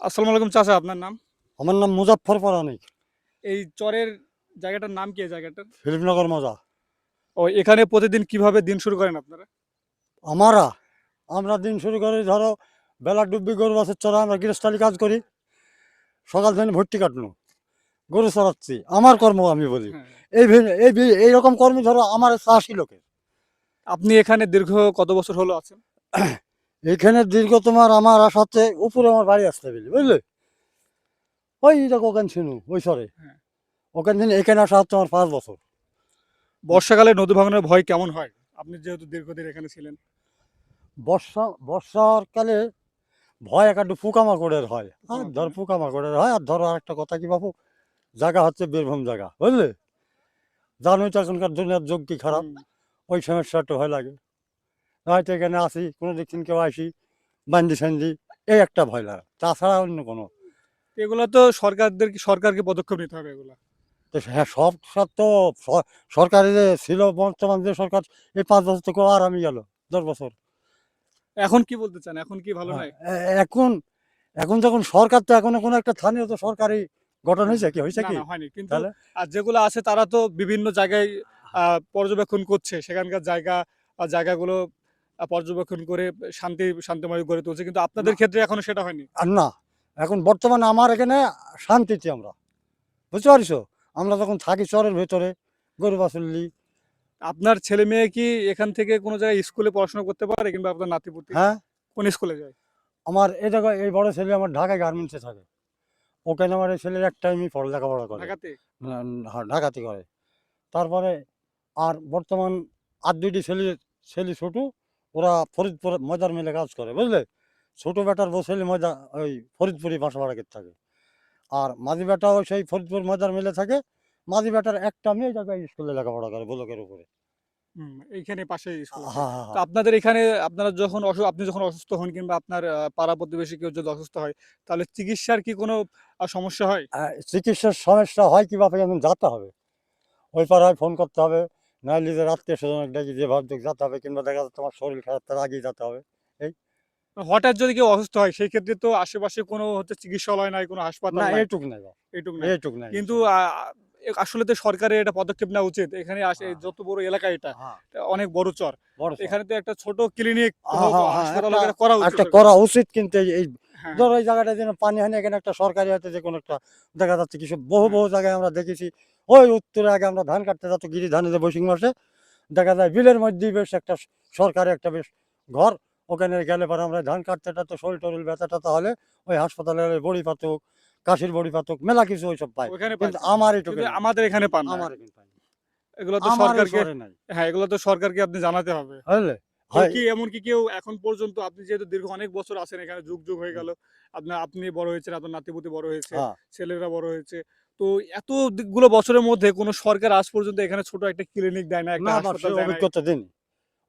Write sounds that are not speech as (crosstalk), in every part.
আসসালামু আলাইকুম চাচা আপনার নাম? আমার নাম মুজাফর পরানিক এই চরের জায়গাটার নাম কি এই জায়গাটার? ফিলিপনগর মজা। ও এখানে প্রতিদিন কীভাবে দিন শুরু করেন আপনারা? আমারা? আমরা দিন শুরু করি ধরো বেলা ডুববি গরু বাসের চড়া আমরা গৃহস্থালি কাজ করি। সকাল থেকে ভর্তি কাটলো গরু চড়াচ্ছি। আমার কর্ম আমি বলি। হ্যাঁ। এই এই এইরকম কর্মী ধরো আমার চাষি লোকের। আপনি এখানে দীর্ঘ কত বছর হলো আছেন? (coughs) এইখানে দীর্ঘ তোমার আমার আসাতে উপরে আমার বাড়ি আসতে পেলি বুঝলে? ওই দেখো ওখান ছিল ওই সরে। হ্যাঁ। ওখান থেকে এখানে আসা হচ্ছে আমার পাঁচ বছর। বর্ষাকালে নদী ভাঙনের ভয় কেমন হয়? আপনি যেহেতু দীর্ঘদিন এখানে ছিলেন। বর্ষা বর্ষার কালে ভয় একটা পোকামাকড়ের হয়। আর পোকামাকড়। ধর পোকামাকড়ের হয় আর ধরো আরেকটা কথা কি বাবু জায়গা হচ্ছে বীরভূম জায়গা বুঝলে? জানোই তো এখনকার দুনিয়ার যোগ কি খারাপ। ওই সমস্যাটা ভয় লাগে। হয়তো এখানে আসি কোনো থেকে কেউ আসি বান্দি সান্দি এই একটা ভয় লাগে। তাছাড়া অন্য কোনো। এগুলো তো সরকারদের সরকারকে পদক্ষেপ নিতে হবে এগুলো? তো হ্যাঁ সব সব তো সরকারি যে ছিল বর্তমান যে সরকার এই পাঁচ বছর থেকে আর আমি গেল দশ বছর। এখন কি বলতে চান? এখন কি ভালো নাই? এ- এখন এখন যখন সরকার তো এখনও কোনো একটা স্থানীয় তো সরকারি গঠন হয়েছে কি? হয়েছে কি? হয়নি। কিন্তু আর যেগুলো আছে তারা তো বিভিন্ন জায়গায় পর্যবেক্ষণ করছে। সেখানকার জায়গা জায়গাগুলো পর্যবেক্ষণ করে শান্তি শান্তিময় গড়ে তুলছে। কিন্তু আপনাদের ক্ষেত্রে এখনও সেটা হয়নি? আর না এখন বর্তমানে আমার এখানে শান্তিতে আমরা। বুঝতে পারিস আমরা যখন থাকি চরের ভেতরে গরু বাছুল্লি আপনার ছেলে মেয়ে কি এখান থেকে কোনো জায়গায় স্কুলে পড়াশোনা করতে পারে কিংবা আপনার নাতিপুতি? হ্যাঁ। কোন স্কুলে যায়? আমার এই জায়গায় এই বড় ছেলে আমার ঢাকায় গার্মেন্টসে থাকে। ওখানে আমার এই ছেলের এক টাইমই পড়া লেখাপড়া করে। ঢাকাতে? হ্যাঁ, ঢাকাতে করে। তারপরে আর বর্তমান আর দুইটি ছেলে ছেলে ছোটো ওরা ফরিদপুর ময়দার মিলে কাজ করে বুঝলে? ছোটো বেটার বউ ছেলে মজা ওই ফরিদপুরি বাসা ভাড়া করতে থাকে। আর মাঝি বেটাও সেই ফরিদপুর ময়দার মিলে থাকে মাঝি বেটার একটা মেয়ে জায়গায় স্কুলে লেখাপড়া করে ব্লকের উপরে। এইখানে পাশে। হ্যাঁ হ্যাঁ হ্যাঁ। আপনাদের এখানে আপনারা যখন অসু আপনি যখন অসুস্থ হন কিংবা আপনার পাড়া প্রতিবেশী কেউ যদি অসুস্থ হয় তাহলে চিকিৎসার কি কোনো সমস্যা হয়? চিকিৎসার সমস্যা হয় কি বাপে যেমন যেতে হবে। ওই পাড়ায় ফোন করতে হবে আত্মীয় স্বজন ডাকি যে ভাবতে যেতে হবে কিংবা দেখা যাচ্ছে তোমার শরীর খারাপ তার আগেই যেতে হবে। হঠাৎ যদি কেউ অসুস্থ হয় সেই ক্ষেত্রে তো আশেপাশে কোনো হচ্ছে চিকিৎসালয় নাই কোনো হাসপাতাল না নাই। এইটুক নাই বাপ, এইটুকু নাই। কিন্তু আসলে তো সরকারের এটা পদক্ষেপ নেওয়া উচিত। এখানে আসে হ্যাঁ। যত বড় এলাকা এটা হ্যাঁ, অনেক বড় চর। এখানে তো একটা ছোট ক্লিনিক হ্যাঁ, এটা করা উচিত। করা উচিত কিন্তু এই- এই ধরো এই জায়গাটা যেন পানি হয় না এখানে একটা সরকারি হয়তো যে কোনো একটা দেখা যাচ্ছে কিছু বহু। বহু জায়গায় আমরা দেখেছি। ওই উত্তরে আগে আমরা ধান কাটতে যাচ্ছি গিরি ধানে যে বৈশিং মাসে দেখা যায় বিলের মধ্যেই বেশ একটা সরকারি একটা বেশ ঘর ওখানে গেলে পরে আমরা ধান কাটতে টাটতে শরীর টরিল ব্যথাটা তাহলে ওই হাসপাতালে বড়ি পাতক কাশির বড়ি পাতক মেলা কিছু ওইসব পাই কিন্তু আমার এটুকু আমাদের এখানে পান আমার এখানে পাই এগুলো তো সরকারকে নাই। হ্যাঁ এগুলো তো সরকারকে আপনি জানাতে হবে। বুঝলে কি এমন কি কেউ এখন পর্যন্ত আপনি যেহেতু দীর্ঘ অনেক বছর আছেন এখানে যুগ যুগ হয়ে গেল আপনার আপনি বড় হয়েছেন আপনার নাতিপুতি বড় হয়েছে হ্যাঁ। ছেলেরা বড় হয়েছে তো এতগুলো বছরের মধ্যে কোনো সরকার আজ পর্যন্ত এখানে ছোট একটা ক্লিনিক দেয় না একটা হাসপাতাল দেয় না। অভিজ্ঞতা দিনই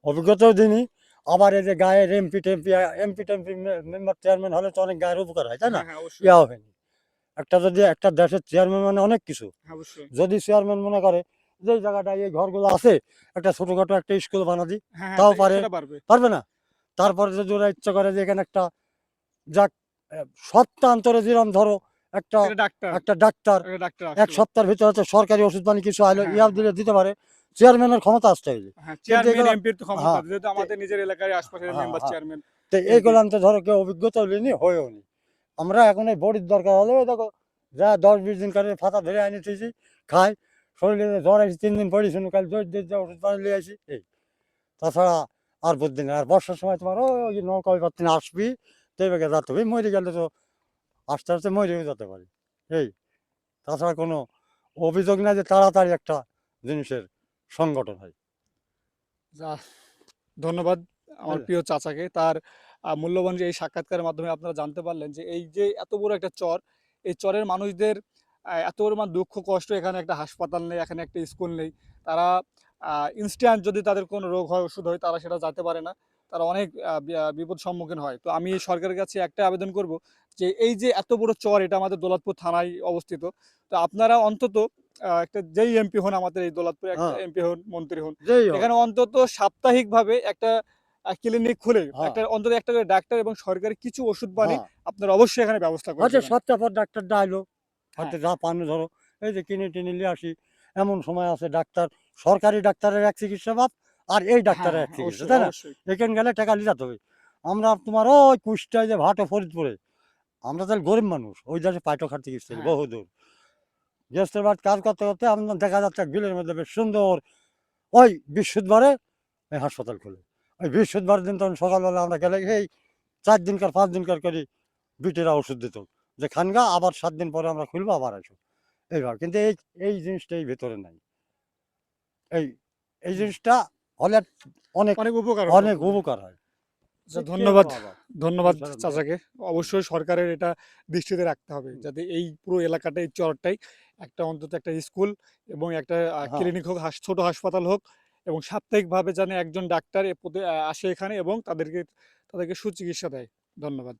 অভিজ্ঞতাও দিনই আবার এই যে গায়ের এমপি টেমপি এমপি টেমপি মেম্বার চেয়ারম্যান হলে তো অনেক গায়ের উপকার হয় তাই না? হ্যাঁ, হ্যাঁ, ইয়া হয়নি একটা যদি একটা দেশের চেয়ারম্যান মানে অনেক কিছু। হ্যাঁ, যদি চেয়ারম্যান মনে করে যে এই জায়গাটায় এই ঘরগুলো আছে একটা ছোটখাটো একটা স্কুল বানা দিই তাও পারে। পারবে। না? তারপরে যদি ওরা ইচ্ছা করে যে এখানে একটা যাক আহ, সপ্তাহান্তরে যেরকম ধরো একটা ডাক্তার। একটা ডাক্তার। এক সপ্তাহের ভিতরে হচ্ছে সরকারি ওষুধ পানি কিছু আইলো হ্যাঁ, ইয়ার। দিলে দিতে পারে। চেয়ারম্যানের ক্ষমতা আসতে হবে। হ্যাঁ তো হ্যাঁ, হ্যাঁ। চেয়ারম্যান তো এইগুলো ধরো কেউ অভিজ্ঞতা হলেনি হয়েও নি। আমরা এখন এই বড়ির দরকার হলে দেখো যা দশ বিশ দিন করে ফাতা ধরে আনি থুইছি খাই শরীরে জ্বর আসি তিন দিন পড়ি শুনে কাল দশ দিন ওষুধ পানি নিয়ে আসি এই। তাছাড়া আর বুঝদিন আর বর্ষার সময় তোমার ওই নৌকা ওই পাত্তিন আসবি তো এইভাবে যেতে হবে মরে গেলে তো আস্তে আস্তে মরেও যেতে পারি। এই তাছাড়া কোনো অভিযোগ নাই যে তাড়াতাড়ি একটা জিনিসের সংগঠন হয়। যা ধন্যবাদ আমার হ্যাঁ। প্রিয় চাচাকে। তার মূল্যবান যে এই সাক্ষাৎকারের মাধ্যমে আপনারা জানতে পারলেন যে এই যে এত বড় একটা চর এই চরের মানুষদের এত পরিমাণ দুঃখ কষ্ট এখানে একটা হাসপাতাল নেই এখানে একটা স্কুল নেই। তারা ইনস্ট্যান্ট যদি তাদের কোনো রোগ হয় ওষুধ হয় তারা সেটা যেতে পারে না। তারা অনেক বিপদ সম্মুখীন হয় তো আমি সরকারের কাছে একটা আবেদন করব যে এই যে এত বড় চর এটা আমাদের দৌলতপুর থানায় অবস্থিত তো আপনারা অন্তত একটা যেই এমপি হন আমাদের এই দৌলতপুরে একটা হ্যাঁ। এমপি হন মন্ত্রী হন এখানে অন্তত সাপ্তাহিকভাবে একটা ক্লিনিক খুলে হ্যাঁ। একটা অন্তত একটা করে ডাক্তার এবং সরকারি কিছু ওষুধ পানি হ্যাঁ। আপনারা অবশ্যই এখানে ব্যবস্থা করে হয়তো দেবেন। সপ্তাহ পর ডাক্তার ডাইলো হ্যাঁ। হয়তো যা পানো ধরো এই যে কিনে টিনে নিয়ে আসি এমন সময় আছে ডাক্তার সরকারি ডাক্তারের এক চিকিৎসা বাপ আর এই ডাক্তারের হ্যাঁ, এক চিকিৎসা তাই না? এখানে গেলে টাকা লিয়ে যেতে হবে। আমরা তোমার ওই কুষ্টায় যে ভাটো ফরিদপুরে আমরা তাহলে গরিব মানুষ ওই দেশে পাইটো খাটতে গেছি হ্যাঁ। বহু দূর। গেস্টের বাদ কাজ করতে করতে আমাদের দেখা যাচ্ছে বিলের মধ্যে বেশ সুন্দর ওই বৃহস্পতিবারে এই হাসপাতাল খুলে। ওই বৃহস্পতিবার দিন তখন সকালবেলা আমরা গেলে এই চার দিনকার পাঁচ দিনকার করে বিটেরা ওষুধ দিত। যে খানগা আবার সাত দিন পরে আমরা খুলবো আবার আসো এইভাবে কিন্তু এই এই জিনিসটা এই ভেতরে নাই। এই এই জিনিসটা হলে অনেক অনেক উপকার অনেক উপকার হয়। আচ্ছা, ধন্যবাদ ধন্যবাদ চাচাকে। অবশ্যই সরকারের এটা দৃষ্টিতে রাখতে হবে যাতে এই পুরো এলাকাটা এই চরটাই একটা অন্তত একটা স্কুল এবং একটা হ্যাঁ। ক্লিনিক হোক হাস- ছোট হাসপাতাল হোক এবং সাপ্তাহিকভাবে যেন একজন ডাক্তার এ আহ, আসে এখানে এবং তাদেরকে তাদেরকে সুচিকিৎসা দেয়। ধন্যবাদ।